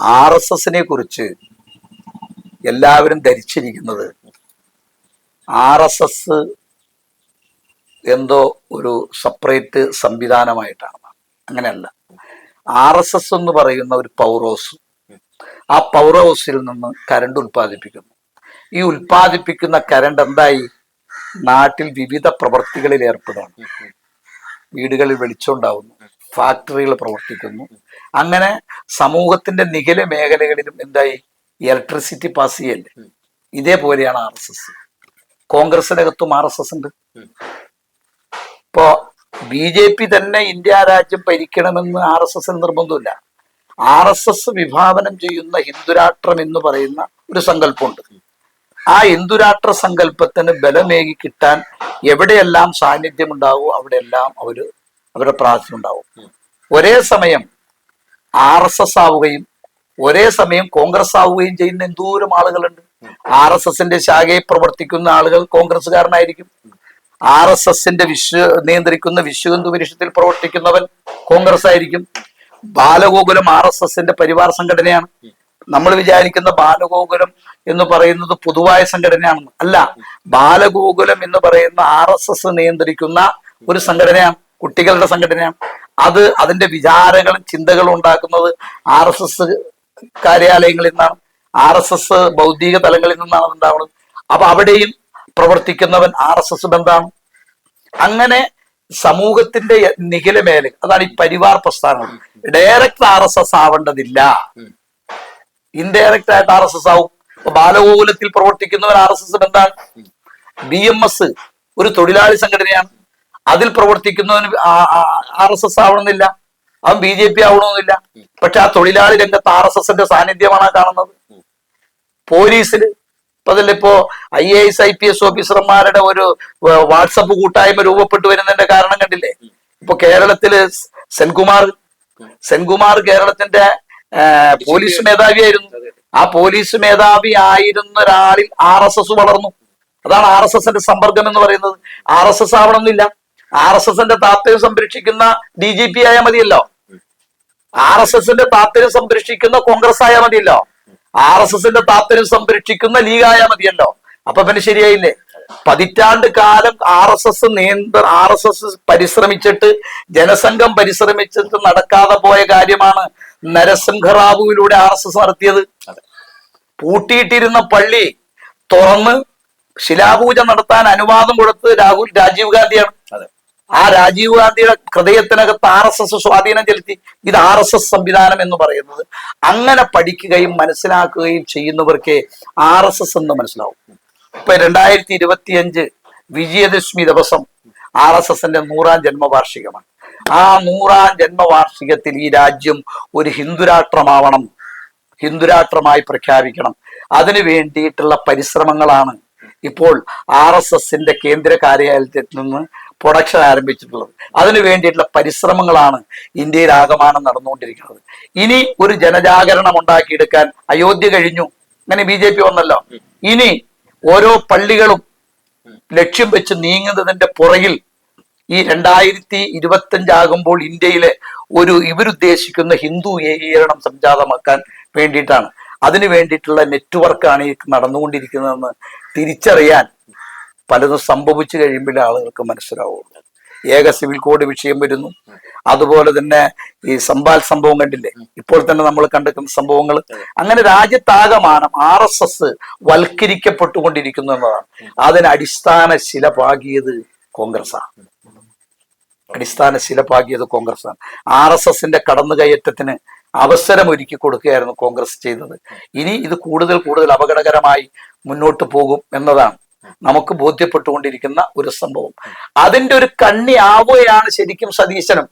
R S എസിനെ കുറിച്ച് എല്ലാവരും ധരിച്ചിരിക്കുന്നത് ആർ എസ് എസ് എന്തോ ഒരു സെപ്പറേറ്റ് സംവിധാനമായിട്ടാണ്. അങ്ങനെയല്ല. ആർ എസ് എസ് എന്ന് പറയുന്ന ഒരു പവർ ഹൗസ് ആ പവർ ഹൗസിൽ നിന്ന് കരണ്ട് ഉൽപ്പാദിപ്പിക്കുന്നു. ഈ ഉൽപ്പാദിപ്പിക്കുന്ന കരണ്ട് എന്തായി? നാട്ടിൽ വിവിധ പ്രവൃത്തികളിൽ ഏർപ്പെടുന്നു. വീടുകളിൽ വെളിച്ചമുണ്ടാവുന്നു ഫാക്ടറികൾ പ്രവർത്തിക്കുന്നു. അങ്ങനെ സമൂഹത്തിന്റെ നിഖില മേഖലകളിലും എന്തായി? ഇലക്ട്രിസിറ്റി പാസ് ചെയ്യല്ലേ? ഇതേപോലെയാണ് ആർ എസ് എസ് കോൺഗ്രസിനകത്തും ആർ എസ് എസ് ഉണ്ട്. ഇപ്പോ ബി ജെ പി തന്നെ ഇന്ത്യ രാജ്യം ഭരിക്കണമെന്ന് ആർ എസ് എസിന് നിർബന്ധമില്ല. ആർ എസ് എസ് വിഭാവനം ചെയ്യുന്ന ഹിന്ദുരാഷ്ട്രം എന്ന് പറയുന്ന ഒരു സങ്കല്പമുണ്ട്. ആ ഹിന്ദുരാഷ്ട്ര സങ്കല്പത്തിന് ബലമേകി കിട്ടാൻ എവിടെയെല്ലാം സാന്നിധ്യമുണ്ടാവോ അവിടെയെല്ലാം അവർ അവരുടെ പ്രാർത്ഥന ഉണ്ടാവും. ഒരേ സമയം ആർ എസ് എസ് ആവുകയും ഒരേ സമയം കോൺഗ്രസ് ആവുകയും ചെയ്യുന്ന എന്തോരം ആളുകളുണ്ട്. ആർ എസ് എസിന്റെ ശാഖയിൽ പ്രവർത്തിക്കുന്ന ആളുകൾ കോൺഗ്രസ്സുകാരനായിരിക്കും. ആർ എസ് എസിന്റെ വിശ്വ നിയന്ത്രിക്കുന്ന വിശ്വഹിന്ദു പരിഷത്തിൽ പ്രവർത്തിക്കുന്നവൻ കോൺഗ്രസ് ആയിരിക്കും ബാലഗോകുലം ആർ എസ് എസിന്റെ പരിവാർ സംഘടനയാണ്. നമ്മൾ വിചാരിക്കുന്ന ബാലഗോകുലം എന്ന് പറയുന്നത് പൊതുവായ സംഘടനയാണെന്ന്. അല്ല ബാലഗോകുലം എന്ന് പറയുന്ന ആർ എസ് എസ് നിയന്ത്രിക്കുന്ന ഒരു സംഘടനയാണ്. കുട്ടികളുടെ സംഘടനയാണ് അത് അതിന്റെ വിചാരങ്ങളും ചിന്തകളും ഉണ്ടാക്കുന്നത് ആർ എസ് എസ് കാര്യാലയങ്ങളിൽ നിന്നാണ്. ആർ എസ് എസ് ബൗദ്ധിക തലങ്ങളിൽ നിന്നാണ് അതുണ്ടാവുന്നത് അപ്പൊ അവിടെയും പ്രവർത്തിക്കുന്നവൻ ആർ എസ് എസ് ബന്ധാണ്. അങ്ങനെ സമൂഹത്തിന്റെ നിഖില മേലെ അതാണ് ഈ പരിവാർ പ്രസ്ഥാനം. ഡയറക്റ്റ് ആർ എസ് എസ് ആവേണ്ടതില്ല. ഇൻഡയറക്റ്റ് ആയിട്ട് ആർ എസ് എസ് ആവും. ബാലഗോകുലത്തിൽ പ്രവർത്തിക്കുന്നവർ ആർ എസ് എസ് ബന്ധാണ്. ബി എം എസ് ഒരു തൊഴിലാളി സംഘടനയാണ്. അതിൽ പ്രവർത്തിക്കുന്നവന് ആർ എസ് എസ് ആവണമെന്നില്ല. അവൻ ബി ജെ പി ആവണമെന്നില്ല. പക്ഷെ ആ തൊഴിലാളി രംഗത്ത് ആർ എസ് എസിന്റെ സാന്നിധ്യമാണ് കാണുന്നത്. പോലീസിൽ ഇപ്പൊ അതിലിപ്പോ I A S I P S ഓഫീസർമാരുടെ ഒരു വാട്സപ്പ് കൂട്ടായ്മ രൂപപ്പെട്ടു വരുന്നതിന്റെ കാരണം കണ്ടില്ലേ? ഇപ്പൊ കേരളത്തിൽ സെൻകുമാർ സെൻകുമാർ കേരളത്തിന്റെ പോലീസ് മേധാവിയായിരുന്നു. ആ പോലീസ് മേധാവി ആയിരുന്ന ഒരാളിൽ ആർ എസ് എസ് വളർന്നു. അതാണ് ആർ എസ് എസിന്റെ സമ്പർക്കം എന്ന് പറയുന്നത്. ആർ എസ് എസ് ആവണമെന്നില്ല. ആർ എസ് എസിന്റെ താത്പര്യം സംരക്ഷിക്കുന്ന ഡി ജി പി ആയാൽ മതിയല്ലോ. ആർ എസ് എസിന്റെ താത്പര്യം സംരക്ഷിക്കുന്ന കോൺഗ്രസ് ആയാൽ മതിയല്ലോ. ആർ എസ് എസിന്റെ താത്പര്യം സംരക്ഷിക്കുന്ന ലീഗ് ആയാൽ മതിയല്ലോ. അപ്പൊ പിന്നെ ശരിയായില്ലേ? പതിറ്റാണ്ട് കാലം ആർ എസ് എസ് നിയന്ത്ര ആർ എസ് എസ് പരിശ്രമിച്ചിട്ട് ജനസംഘം പരിശ്രമിച്ചിട്ട് നടക്കാതെ പോയ കാര്യമാണ് നരസിംഹറാവുവിലൂടെ ആർ എസ് എസ് നടത്തിയത്. പൂട്ടിയിട്ടിരുന്ന പള്ളി തുറന്ന് ശിലാപൂജ നടത്താൻ അനുവാദം കൊടുത്ത് രാഹുൽ രാജീവ് ഗാന്ധിയാണ്. അതെ. ആ രാജീവ് ഗാന്ധിയുടെ ഹൃദയത്തിനകത്ത് ആർ എസ് എസ് സ്വാധീനം ചെലുത്തി ഇത് ആർ എസ് എസ് സംവിധാനം എന്ന് പറയുന്നത്. അങ്ങനെ പഠിക്കുകയും മനസ്സിലാക്കുകയും ചെയ്യുന്നവർക്ക് ആർ എസ് എസ് എന്ന് മനസ്സിലാവും. ഇപ്പൊ രണ്ടായിരത്തി ഇരുപത്തിയഞ്ച് വിജയദശമി ദിവസം ആർ എസ് എസിന്റെ നൂറാം ജന്മവാർഷികമാണ്. ആ നൂറാം ജന്മവാർഷികത്തിൽ ഈ രാജ്യം ഒരു ഹിന്ദുരാഷ്ട്രമാവണം ഹിന്ദുരാഷ്ട്രമായി പ്രഖ്യാപിക്കണം. അതിനു വേണ്ടിയിട്ടുള്ള പരിശ്രമങ്ങളാണ് ഇപ്പോൾ ആർ എസ് എസിന്റെ കേന്ദ്ര കാര്യാലയത്തിൽ നിന്ന് പ്രൊഡക്ഷൻ ആരംഭിച്ചിട്ടുള്ളത്. അതിനു വേണ്ടിയിട്ടുള്ള പരിശ്രമങ്ങളാണ് ഇന്ത്യയിൽ ആകമാനം നടന്നുകൊണ്ടിരിക്കുന്നത്. ഇനി ഒരു ജനജാഗരണം ഉണ്ടാക്കിയെടുക്കാൻ അയോധ്യ കഴിഞ്ഞു. അങ്ങനെ ബി ജെ പി വന്നല്ലോ. ഇനി ഓരോ പള്ളികളും ലക്ഷ്യം വെച്ച് നീങ്ങുന്നതിന്റെ പുറകിൽ ഈ രണ്ടായിരത്തി ഇരുപത്തി അഞ്ചാകുമ്പോൾ ഇന്ത്യയിലെ ഒരു ഇവരുദ്ദേശിക്കുന്ന ഹിന്ദു ഏകീകരണം സംജാതമാക്കാൻ വേണ്ടിയിട്ടാണ്. അതിനു വേണ്ടിയിട്ടുള്ള നെറ്റ്വർക്കാണ് ഈ നടന്നുകൊണ്ടിരിക്കുന്നതെന്ന് തിരിച്ചറിയാൻ പലതും സംഭവിച്ചു കഴിയുമ്പോഴേ ആളുകൾക്ക് മനസ്സിലാവുള്ളൂ. ഏക സിവിൽ കോഡ് വിഷയം വരുന്നു. അതുപോലെ തന്നെ ഈ സമ്പാൽ സംഭവം കണ്ടില്ലേ? ഇപ്പോൾ തന്നെ നമ്മൾ കണ്ടെത്തുന്ന സംഭവങ്ങൾ. അങ്ങനെ രാജ്യത്താകമാനം ആർ എസ് എസ് വൽക്കരിക്കപ്പെട്ടുകൊണ്ടിരിക്കുന്നു എന്നതാണ് അതിന് അടിസ്ഥാന ശില പാകിയത് കോൺഗ്രസ്സാണ്. അടിസ്ഥാന ശില പാകിയത് കോൺഗ്രസ്സാണ്. ആർ എസ് എസിന്റെ കടന്നുകയറ്റത്തിന് അവസരം ഒരുക്കി കൊടുക്കുകയായിരുന്നു കോൺഗ്രസ് ചെയ്തത്. ഇനി ഇത് കൂടുതൽ കൂടുതൽ അപകടകരമായി മുന്നോട്ട് പോകും എന്നതാണ്. നമുക്ക് ബോധ്യപ്പെട്ടുകൊണ്ടിരിക്കുന്ന ഒരു സംഭവം. അതിന്റെ ഒരു കണ്ണി ആവുകയാണ് ശരിക്കും സതീശനും.